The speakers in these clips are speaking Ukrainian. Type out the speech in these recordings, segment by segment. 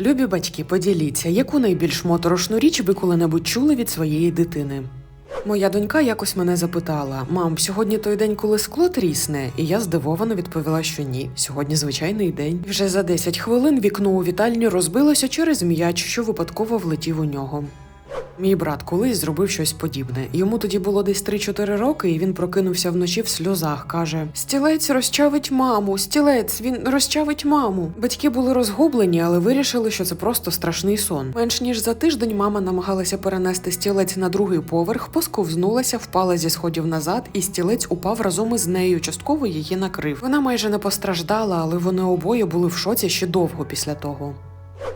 Любі батьки, поділіться, яку найбільш моторошну річ ви коли-небудь чули від своєї дитини? Моя донька якось мене запитала: мам, сьогодні той день, коли скло трісне? І я здивовано відповіла, що ні. Сьогодні звичайний день. Вже за 10 хвилин вікно у вітальні розбилося через м'яч, що випадково влетів у нього. Мій брат колись зробив щось подібне. Йому тоді було десь 3-4 роки, і він прокинувся вночі в сльозах. каже: Стілець розчавить маму, стілець, він розчавить маму. Батьки були розгублені, але вирішили, що це просто страшний сон. Менш ніж за тиждень мама намагалася перенести стілець на другий поверх, посковзнулася, впала зі сходів назад, і стілець упав разом із нею. Частково її накрив. Вона майже не постраждала, але вони обоє були в шоці ще довго після того.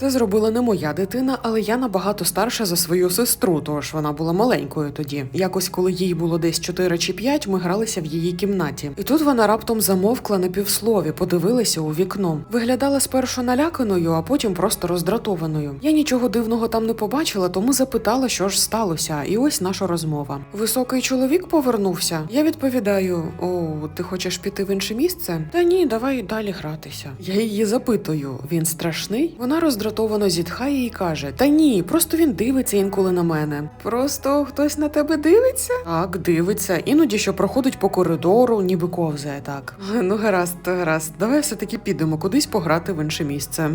Це зробила не моя дитина, але я набагато старша за свою сестру, тож вона була маленькою тоді. Якось, коли їй було десь 4 чи 5, ми гралися в її кімнаті. І тут вона раптом замовкла на півслові, подивилася у вікно. Виглядала спершу наляканою, а потім просто роздратованою. Я нічого дивного там не побачила, тому запитала, що ж сталося. І ось наша розмова. Високий чоловік повернувся. Я відповідаю: О, ти хочеш піти в інше місце? Та ні, давай далі гратися. Я її запитую: він страшний? Вона роздратовано зітхає і каже: Та ні, просто він дивиться інколи на мене. Просто хтось на тебе дивиться? Так, дивиться. Іноді що проходить по коридору, ніби ковзає так. Ну, гаразд, гаразд, давай все-таки підемо кудись пограти в інше місце.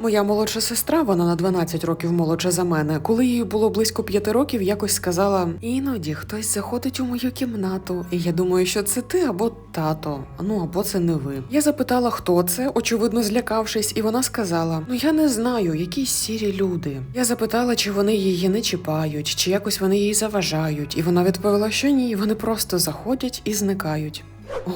Моя молодша сестра, вона на 12 років молодша за мене. Коли їй було близько п'яти років, якось сказала: іноді хтось заходить у мою кімнату, і я думаю, що це ти або тато. Ну або це не ви. Я запитала, хто це, очевидно, злякавшись, і вона сказала: Ну я не знаю, якісь сірі люди. Я запитала, чи вони її не чіпають, чи якось вони їй заважають, і вона відповіла, що ні, вони просто заходять і зникають.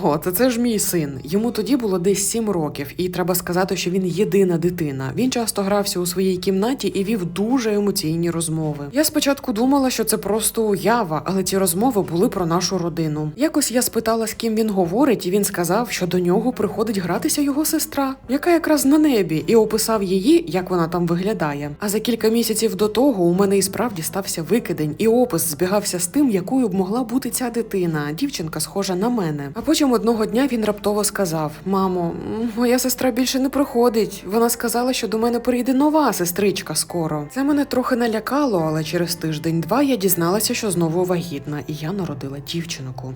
О, то це ж мій син. Йому тоді було десь сім років, і треба сказати, що він єдина дитина. Він часто грався у своїй кімнаті і вів дуже емоційні розмови. Я спочатку думала, що це просто уява, але ці розмови були про нашу родину. Якось я спитала, з ким він говорить, і він сказав, що до нього приходить гратися його сестра, яка якраз на небі, і описав її, як вона там виглядає. А за кілька місяців до того у мене і справді стався викидень, і опис збігався з тим, якою б могла бути ця дитина. Дівчинка схожа на мене. Потім одного дня він раптово сказав: Мамо, моя сестра більше не приходить. Вона сказала, що до мене прийде нова сестричка скоро. Це мене трохи налякало, але через тиждень-два я дізналася, що знову вагітна, і я народила дівчинку.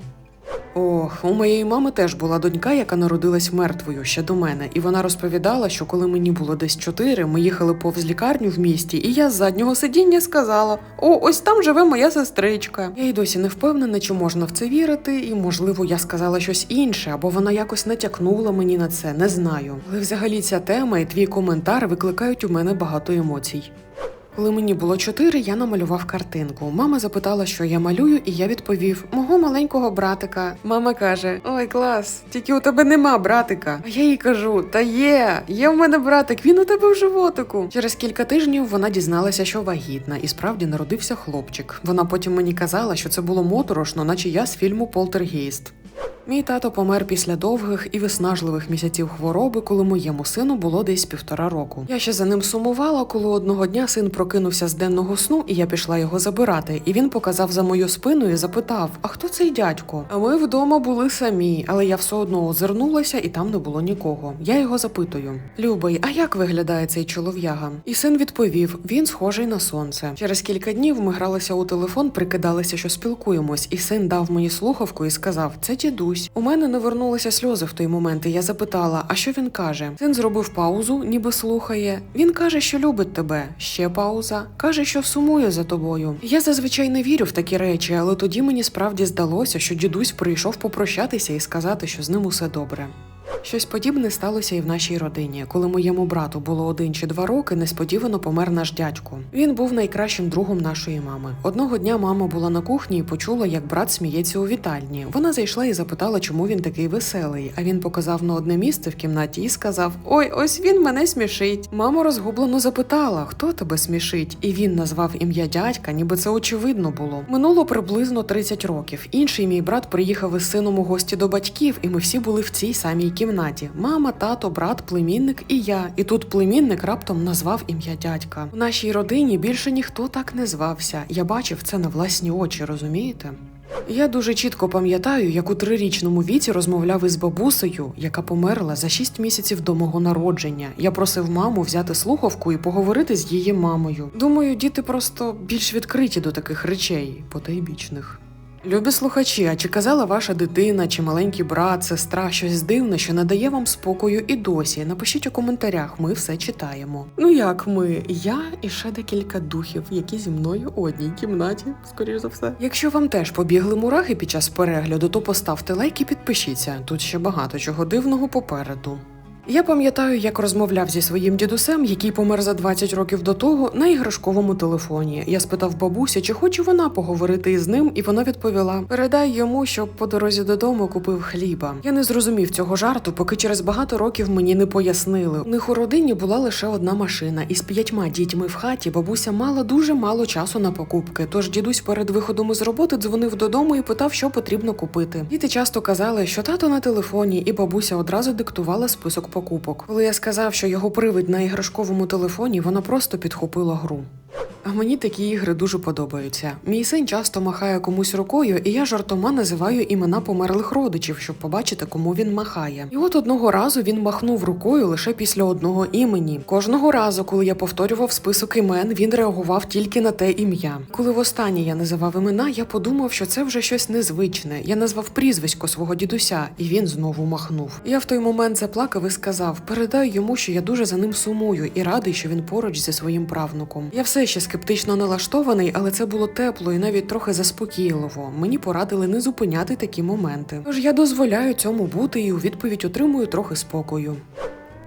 Ох, у моєї мами теж була донька, яка народилась мертвою ще до мене, і вона розповідала, що коли мені було десь чотири, ми їхали повз лікарню в місті, і я з заднього сидіння сказала: О, ось там живе моя сестричка. Я й досі не впевнена, чи можна в це вірити, і можливо я сказала щось інше, або вона якось натякнула мені на це, не знаю. Але взагалі ця тема і твій коментар викликають у мене багато емоцій. Коли мені було чотири, я намалював картинку. Мама запитала, що я малюю, і я відповів: мого маленького братика. Мама каже: Ой, клас, тільки у тебе нема братика. А я їй кажу: Та є, є в мене братик, він у тебе в животику. Через кілька тижнів вона дізналася, що вагітна, і справді народився хлопчик. Вона потім мені казала, що це було моторошно, наче я з фільму Полтергейст. Мій тато помер після довгих і виснажливих місяців хвороби, коли моєму сину було десь півтора року. Я ще за ним сумувала, коли одного дня син прокинувся з денного сну, і я пішла його забирати. І він показав за мою спину і запитав: А хто цей дядько? А ми вдома були самі, але я все одно озирнулася, і там не було нікого. Я його запитую: Любий, а як виглядає цей чолов'яга? І син відповів: він схожий на сонце. Через кілька днів ми гралися у телефон, прикидалися, що спілкуємось, і син дав мені слухавку і сказав: Це дідусь. У мене навернулися сльози в той момент, і я запитала, а що він каже? Син зробив паузу, ніби слухає. Він каже, що любить тебе. Ще пауза. каже, що сумує за тобою. Я зазвичай не вірю в такі речі, але тоді мені справді здалося, що дідусь прийшов попрощатися і сказати, що з ним усе добре. Щось подібне сталося і в нашій родині. Коли моєму брату було один чи два роки, несподівано помер наш дядько. Він був найкращим другом нашої мами. Одного дня мама була на кухні і почула, як брат сміється у вітальні. Вона зайшла і запитала, чому він такий веселий. А він показав на одне місце в кімнаті і сказав: Ой, ось він мене смішить. Мама розгублено запитала, хто тебе смішить, і він назвав ім'я дядька, ніби це очевидно було. Минуло приблизно 30 років. Інший мій брат приїхав із сином у гості до батьків, і ми всі були в цій самій кімнаті. Мама, тато, брат, племінник і я. І тут племінник раптом назвав ім'я дядька. В нашій родині більше ніхто так не звався. Я бачив це на власні очі, розумієте? Я дуже чітко пам'ятаю, як у трирічному віці розмовляв із бабусею, яка померла за шість місяців до мого народження. Я просив маму взяти слухавку і поговорити з її мамою. Думаю, діти просто більш відкриті до таких речей, потайбічних. Любі слухачі, а чи казала ваша дитина, чи маленький брат, сестра щось дивне, що надає вам спокою і досі? Напишіть у коментарях, ми все читаємо. Ну як ми? Я і ще декілька духів, які зі мною у одній кімнаті, скоріш за все. Якщо вам теж побігли мурахи під час перегляду, то поставте лайк і підпишіться. Тут ще багато чого дивного попереду. Я пам'ятаю, як розмовляв зі своїм дідусем, який помер за 20 років до того, на іграшковому телефоні. Я спитав бабуся, чи хоче вона поговорити із ним, і вона відповіла: передай йому, щоб по дорозі додому купив хліба. Я не зрозумів цього жарту, поки через багато років мені не пояснили. У них у родині була лише одна машина, і з п'ятьма дітьми в хаті бабуся мала дуже мало часу на покупки. Тож дідусь перед виходом із роботи дзвонив додому і питав, що потрібно купити. Діти часто казали, що тато на телефоні, і бабуся одразу диктувала список покупок. Коли я сказав, що його привид на іграшковому телефоні, вона просто підхопила гру. Мені такі ігри дуже подобаються. Мій син часто махає комусь рукою, і я жартома називаю імена померлих родичів, щоб побачити, кому він махає. І от одного разу він махнув рукою лише після одного імені. Кожного разу, коли я повторював список імен, він реагував тільки на те ім'я. Коли востаннє я називав імена, я подумав, що це вже щось незвичне. Я назвав прізвисько свого дідуся, і він знову махнув. Я в той момент заплакав і сказав: передай йому, що я дуже за ним сумую і радий, що він поруч зі своїм правнуком. Я все ще скептично налаштований, але це було тепло і навіть трохи заспокійливо. Мені порадили не зупиняти такі моменти. Тож я дозволяю цьому бути і у відповідь отримую трохи спокою.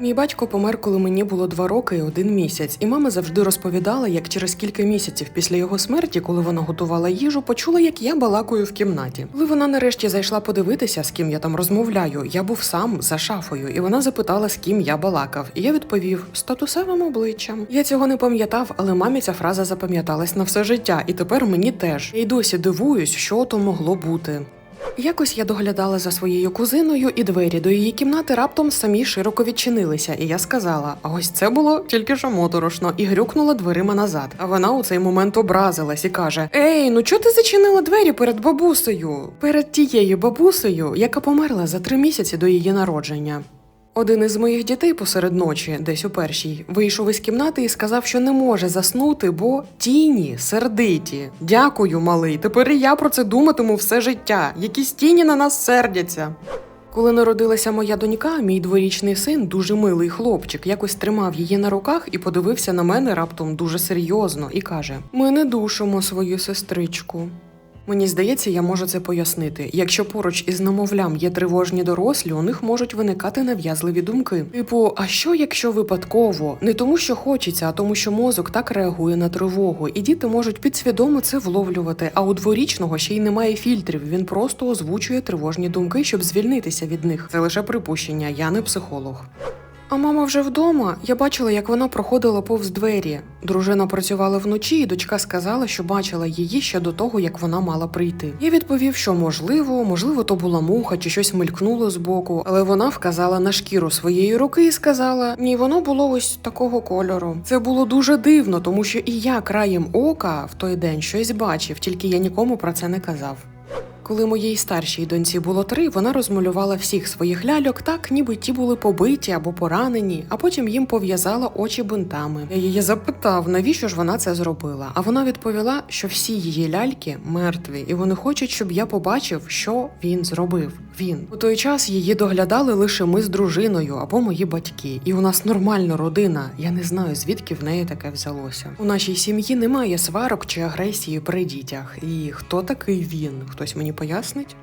Мій батько помер, коли мені було два роки і один місяць, і мама завжди розповідала, як через кілька місяців після його смерті, коли вона готувала їжу, почула, як я балакаю в кімнаті. Коли вона нарешті зайшла подивитися, з ким я там розмовляю, я був сам за шафою, і вона запитала, з ким я балакав. І я відповів з татусевим обличчям. Я цього не пам'ятав, але мамі ця фраза запам'яталась на все життя, і тепер мені теж. Я й досі дивуюсь, що то могло бути. Якось я доглядала за своєю кузиною, і двері до її кімнати раптом самі широко відчинилися, і я сказала: ось це було тільки що моторошно, і грюкнула дверима назад. А вона у цей момент образилась і каже: Ей, ну чого ти зачинила двері перед бабусею? Перед тією бабусею, яка померла за три місяці до її народження. Один із моїх дітей посеред ночі, десь у першій, вийшов із кімнати і сказав, що не може заснути, бо тіні сердиті. Дякую, малий. Тепер і я про це думатиму все життя. Якісь тіні на нас сердяться. Коли народилася моя донька, мій дворічний син, дуже милий хлопчик, якось тримав її на руках і подивився на мене раптом дуже серйозно і каже: Ми не душимо свою сестричку. Мені здається, я можу це пояснити. Якщо поруч із намовлям є тривожні дорослі, у них можуть виникати нав'язливі думки. Типу, а що якщо випадково? Не тому, що хочеться, а тому, що мозок так реагує на тривогу, і діти можуть підсвідомо це вловлювати. А у дворічного ще й немає фільтрів. Він просто озвучує тривожні думки, щоб звільнитися від них. Це лише припущення, я не психолог. А мама вже вдома. Я бачила, як вона проходила повз двері. Дружина працювала вночі, і дочка сказала, що бачила її ще до того, як вона мала прийти. Я відповів, що можливо, можливо, то була муха чи щось мелькнуло збоку, але вона вказала на шкіру своєї руки і сказала: ні, воно було ось такого кольору. Це було дуже дивно, тому що і я краєм ока в той день щось бачив, тільки я нікому про це не казав. Коли моїй старшій доньці було три, вона розмалювала всіх своїх ляльок так, ніби ті були побиті або поранені, а потім їм пов'язала очі бинтами. Я її запитав, навіщо ж вона це зробила. А вона відповіла, що всі її ляльки мертві, і вони хочуть, щоб я побачив, що він зробив. Він у той час її доглядали лише ми з дружиною або мої батьки. І у нас нормальна родина. Я не знаю, звідки в неї таке взялося. У нашій сім'ї немає сварок чи агресії при дітях. І хто такий він? Хтось мені пояснить?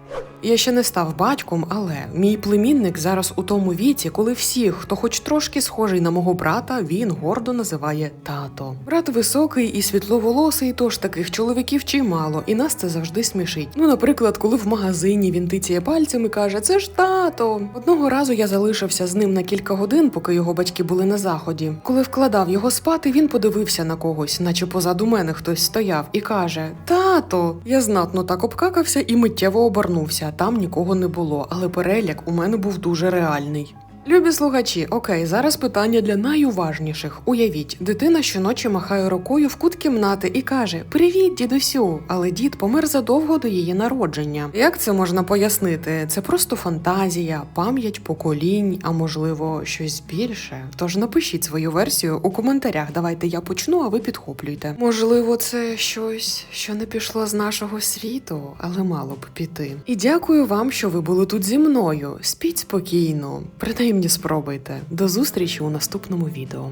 Я ще не став батьком, але мій племінник зараз у тому віці, коли всіх, хто хоч трошки схожий на мого брата, він гордо називає тато. Брат високий і світловолосий, тож таких чоловіків чимало, і нас це завжди смішить. Ну, наприклад, коли в магазині він тицяє пальцем і каже: Це ж тато. Одного разу я залишився з ним на кілька годин, поки його батьки були на заході. Коли вкладав його спати, він подивився на когось, наче позаду мене хтось стояв, і каже: Тато! Я знатно так обкакався і миттєво обернувся. Там нікого не було, але переляк у мене був дуже реальний. Любі слухачі, окей, зараз питання для найуважніших. Уявіть, дитина щоночі махає рукою в кут кімнати і каже: Привіт, дідусю! Але дід помер задовго до її народження. Як це можна пояснити? Це просто фантазія, пам'ять поколінь, а можливо, щось більше. Тож напишіть свою версію у коментарях. Давайте я почну, а ви підхоплюйте. Можливо, це щось, що не пішло з нашого світу, але мало б піти. І дякую вам, що ви були тут зі мною. Спіть спокійно, принаймні спробуйте. До зустрічі у наступному відео.